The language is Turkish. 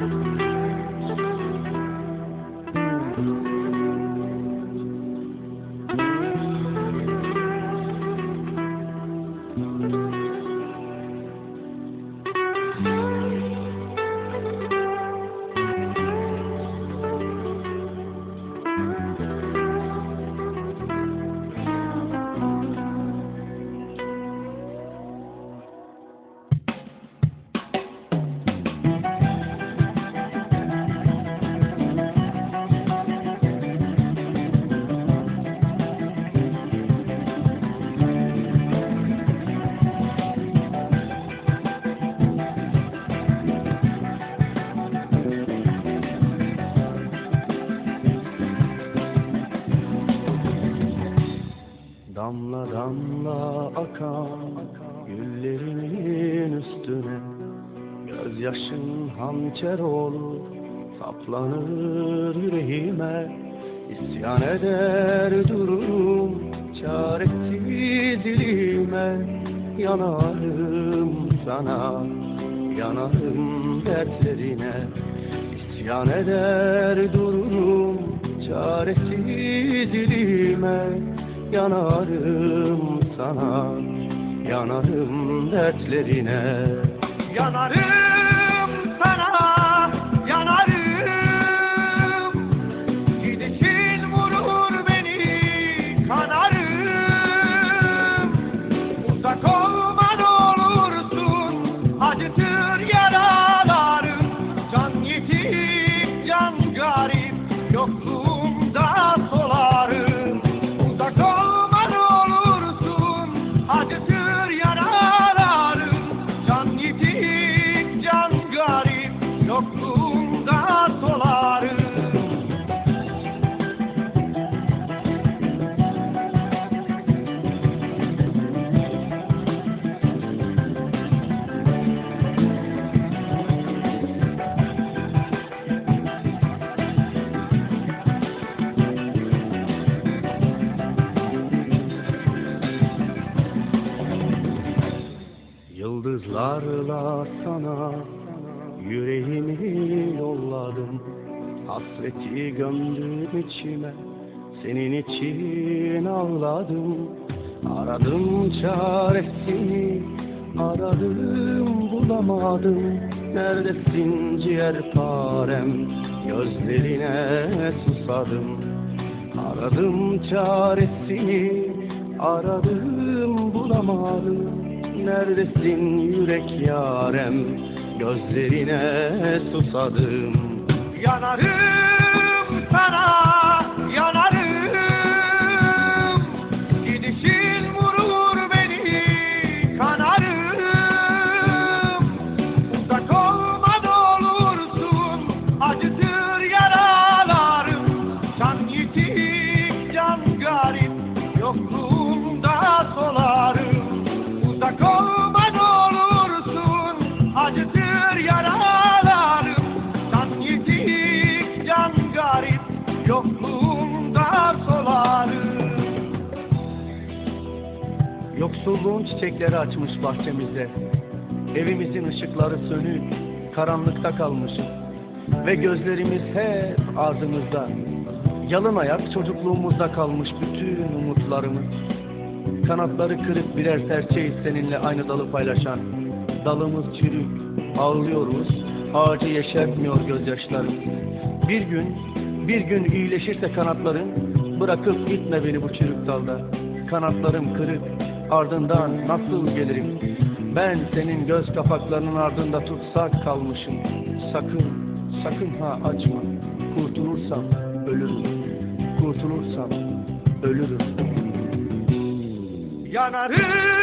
Música Gözyaşın hançer olur saplanır yüreğime. İsyan eder dururum çaresiz dilime. Yanarım sana yanarım dertlerine. İsyan eder dururum çaresiz dilime. Yanarım sana yanarım dertlerine. Yanarım sana. Yüreğimi yolladım Hasreti gömdüm içime. Senin için ağladım Aradım çaresini aradım bulamadım. Neredesin ciğerparem gözlerine susadım Aradım çaresini aradım bulamadım Neredesin yürek yarem? Gözlerine susadım. Yanarım sana, garip, yokluğumda solarım. Yoksulluğun çiçekleri açmış bahçemizde Evimizin ışıkları sönük Karanlıkta kalmışız. Ve gözlerimiz hep ardımızda Yalın ayak çocukluğumuzda kalmış bütün umutlarımız. Kanatları kırık birer serçeyiz seninle aynı dalı paylaşan. Dalımız çürük, ağlıyoruz. Ağacı yeşertmiyor gözyaşlarım Bir gün, bir gün iyileşirse kanatların Bırakıp gitme beni bu çürük dalda. Kanatlarım kırık, ardından nasıl gelirim? Ben senin göz kapaklarının ardında tutsak kalmışım. Sakın, sakın ha açma Kurtulursam ölürüm. Kurtulursam ölürüm. Yanarım